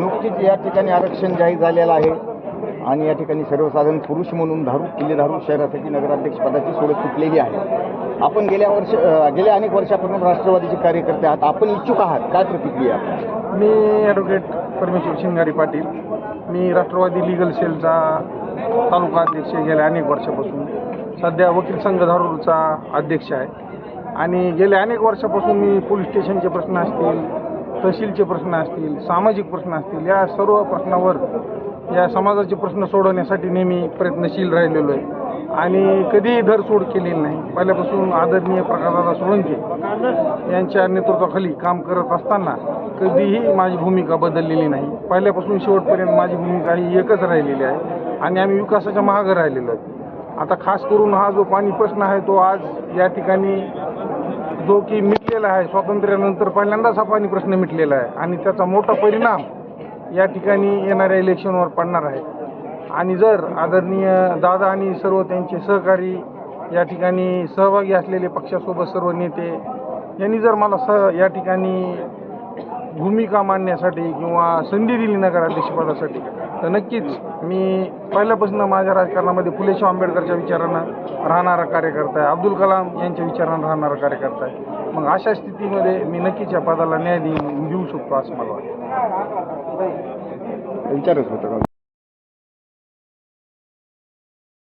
नुकतीच या ठिकाणी आरक्षण जाहीर झालेलं आहे. आणि या ठिकाणी सर्वसाधारण पुरुष म्हणून धारू किल्ले धारू शहरासाठी नगराध्यक्ष पदाची सोडत सुटलेली आहे. आपण गेल्या वर्ष गेल्या अनेक वर्षापासून राष्ट्रवादीचे कार्यकर्ते आहात. आपण इच्छुक आहात. काय प्रतिक्रिया मी ॲडव्होकेट परमेश्वर शिंगारी पाटील. मी राष्ट्रवादी लिगल सेलचा तालुका अध्यक्ष गेल्या अनेक वर्षापासून. सध्या वकील संघ धारूरचा अध्यक्ष आहे. आणि गेल्या अनेक वर्षापासून मी पोलीस स्टेशनचे प्रश्न असतील तहसीलचे प्रश्न असतील सामाजिक प्रश्न असतील या सर्व प्रश्नावर या समाजाचे प्रश्न सोडवण्यासाठी नेहमी प्रयत्नशील राहिलेलो आहे. आणि कधीही धरसोड केलेली नाही. पहिल्यापासून आदरणीय प्रकाशदादा सोळंके यांच्या नेतृत्वाखाली काम करत असताना कधीही माझी भूमिका बदललेली नाही. पहिल्यापासून शेवटपर्यंत माझी भूमिका ही एकच राहिलेली आहे. आणि आम्ही विकासाच्या मागं राहिलेलो आहे. आता खास करून हा जो पाणी प्रश्न आहे तो आज या ठिकाणी जो की मिटलेला आहे स्वातंत्र्यानंतर पहिल्यांदाच हा पाणी प्रश्न मिटलेला आहे आणि त्याचा मोठा परिणाम या ठिकाणी येणाऱ्या इलेक्शनवर पडणार आहे. आणि जर आदरणीय दादा आणि सर्व त्यांचे सहकारी या ठिकाणी सहभागी असलेले पक्षासोबत सर्व नेते यांनी जर मला स या ठिकाणी भूमिका मांडण्यासाठी किंवा संधी दिली नगराध्यक्षपदासाठी तर नक्कीच मी पहिल्यापासून माझ्या राजकारणामध्ये फुलेशाह आंबेडकरच्या विचारानं राहणारा कार्यकर्ता आहे. अब्दुल कलाम यांच्या विचारानं राहणारा कार्यकर्ता आहे. मग अशा स्थितीमध्ये मी नक्कीच या पदाला न्याय देऊ देऊ शकतो असं मला वाटतं. विचारच होतं का?